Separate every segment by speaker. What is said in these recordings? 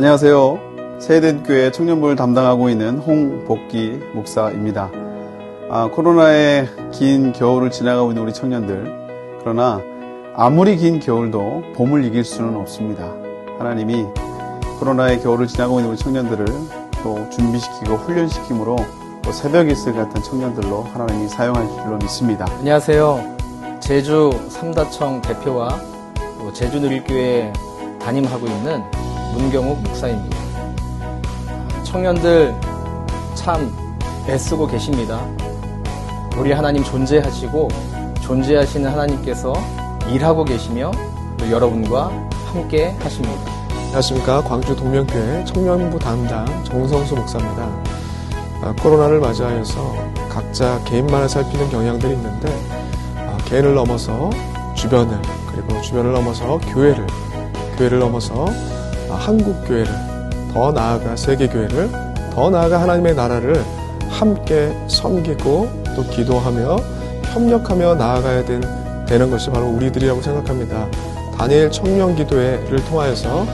Speaker 1: 안녕하세요. 세대교회 청년부를 담당하고 있는 홍복기 목사입니다. 아, 코로나의 긴 겨울을 지나가고 있는 우리 청년들. 그러나 아무리 긴 겨울도 봄을 이길 수는 없습니다. 하나님이 코로나의 겨울을 지나고 있는 우리 청년들을 또 준비시키고 훈련시킴으로 또 새벽 이슬 같은 청년들로 하나님이 사용할 줄로 믿습니다.
Speaker 2: 안녕하세요. 제주 삼다청 대표와 또 제주 누릴교회 담임하고 있는 문경욱 목사입니다. 청년들 참 애쓰고 계십니다. 우리 하나님 존재하시고 존재하시는 하나님께서 일하고 계시며 또 여러분과 함께 하십니다.
Speaker 3: 안녕하십니까. 광주 동명교회 청년부 담당 정성수 목사입니다. 아, 코로나를 맞이하여서 각자 개인만을 살피는 경향들이 있는데 아, 개인을 넘어서 주변을 그리고 주변을 넘어서 교회를 교회를 넘어서 아, 한국 교회를 더 나아가 세계 교회를 더 나아가 하나님의 나라를 함께 섬기고 또 기도하며 협력하며 나아가야 된, 되는 것이 바로 우리들이라고 생각합니다. 다니엘 청년 기도회를 통하여서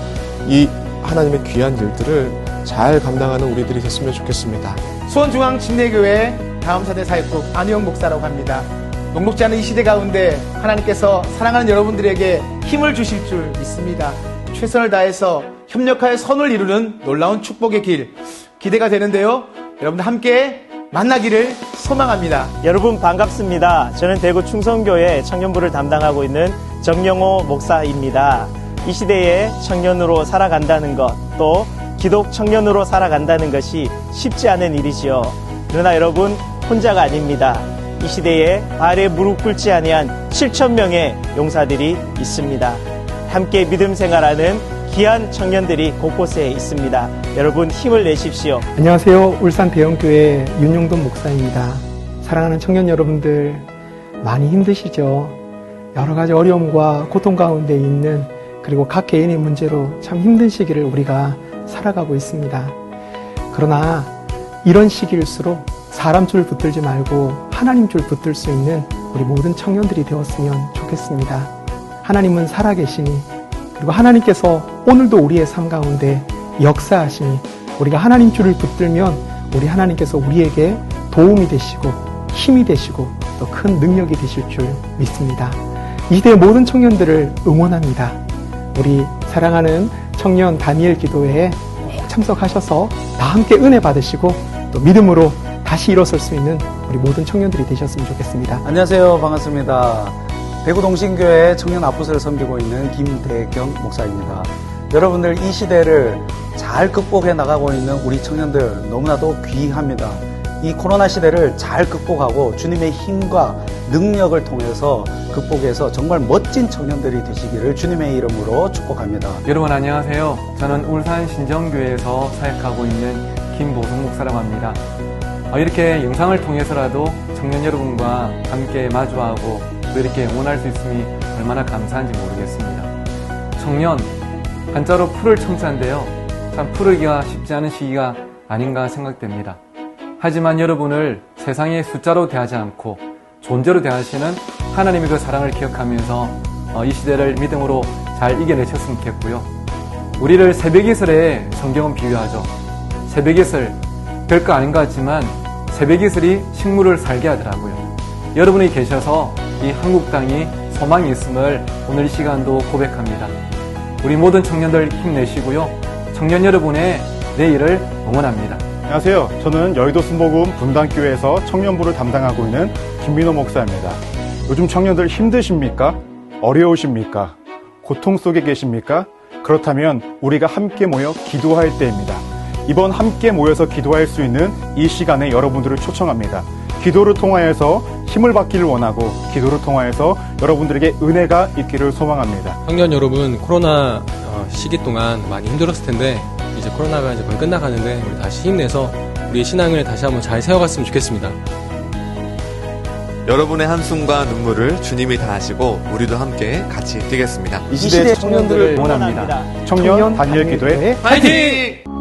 Speaker 3: 이 하나님의 귀한 일들을 잘 감당하는 우리들이 됐으면 좋겠습니다.
Speaker 4: 수원중앙 침례교회 다음 세대 사역국 안희영 목사라고 합니다. 녹록지 않은 이 시대 가운데 하나님께서 사랑하는 여러분들에게 힘을 주실 줄 믿습니다. 최선을 다해서 협력하여 선을 이루는 놀라운 축복의 길 기대가 되는데요. 여러분들 함께 만나기를 소망합니다.
Speaker 5: 여러분 반갑습니다. 저는 대구 충성교회 청년부를 담당하고 있는 정영호 목사입니다. 이 시대에 청년으로 살아간다는 것, 또 기독 청년으로 살아간다는 것이 쉽지 않은 일이지요. 그러나 여러분 혼자가 아닙니다. 이 시대에 발에 무릎 꿇지 아니한 7천 명의 용사들이 있습니다. 함께 믿음 생활하는 귀한 청년들이 곳곳에 있습니다. 여러분 힘을 내십시오.
Speaker 6: 안녕하세요. 울산 대형교회 윤용돈 목사입니다. 사랑하는 청년 여러분들, 많이 힘드시죠? 여러 가지 어려움과 고통 가운데 있는 그리고 각 개인의 문제로 참 힘든 시기를 우리가 살아가고 있습니다. 그러나 이런 시기일수록 사람 줄 붙들지 말고 하나님 줄 붙들 수 있는 우리 모든 청년들이 되었으면 좋겠습니다. 하나님은 살아계시니 그리고 하나님께서 오늘도 우리의 삶 가운데 역사하시니 우리가 하나님 줄을 붙들면 우리 하나님께서 우리에게 도움이 되시고 힘이 되시고 또 큰 능력이 되실 줄 믿습니다. 이 시대의 모든 청년들을 응원합니다. 우리 사랑하는 청년 다니엘 기도회에 꼭 참석하셔서 다 함께 은혜 받으시고 또 믿음으로 다시 일어설 수 있는 우리 모든 청년들이 되셨으면 좋겠습니다.
Speaker 1: 안녕하세요. 반갑습니다. 대구 동신교회 청년 아부스를 섬기고 있는 김대경 목사입니다. 여러분들 이 시대를 잘 극복해 나가고 있는 우리 청년들 너무나도 귀합니다. 이 코로나 시대를 잘 극복하고 주님의 힘과 능력을 통해서 극복해서 정말 멋진 청년들이 되시기를 주님의 이름으로 축복합니다.
Speaker 7: 여러분 안녕하세요. 저는 울산 신정교회에서 사역하고 있는 김보성 목사라고 합니다. 어, 이렇게 영상을 통해서라도 청년 여러분과 함께 마주하고 또 이렇게 응원할 수 있음이 얼마나 감사한지 모르겠습니다. 청년, 한자로 풀을 청자인데요. 참 풀르기가 쉽지 않은 시기가 아닌가 생각됩니다. 하지만 여러분을 세상의 숫자로 대하지 않고 존재로 대하시는 하나님의 그 사랑을 기억하면서 어, 이 시대를 믿음으로 잘 이겨내셨으면 좋겠고요. 우리를 새벽이슬에 성경은 비유하죠. 새벽이슬 별거 아닌 것 같지만 새벽이슬이 식물을 살게 하더라고요. 여러분이 계셔서 이 한국 땅이 소망이 있음을 오늘 이 시간도 고백합니다. 우리 모든 청년들 힘내시고요. 청년 여러분의 내일을 응원합니다.
Speaker 8: 안녕하세요. 저는 여의도 순복음 분당교회에서 청년부를 담당하고 있는 김민호 목사입니다. 요즘 청년들 힘드십니까? 어려우십니까? 고통 속에 계십니까? 그렇다면 우리가 함께 모여 기도할 때입니다. 이번 함께 모여서 기도할 수 있는 이 시간에 여러분들을 초청합니다. 기도를 통하여서 힘을 받기를 원하고 기도를 통하여서 여러분들에게 은혜가 있기를 소망합니다.
Speaker 9: 청년 여러분 코로나 어, 시기 동안 많이 힘들었을 텐데 이제 코로나가 이제 거의 끝나가는데 우리 다시 힘내서 우리 신앙을 다시 한번 잘 세워갔으면 좋겠습니다.
Speaker 10: 여러분의 한숨과 눈물을 주님이 다 하시고 우리도 함께 같이 뛰겠습니다.
Speaker 1: 이 시대의 청년들을 응원합니다.
Speaker 8: 청년 다니엘 기도회
Speaker 9: 파이팅!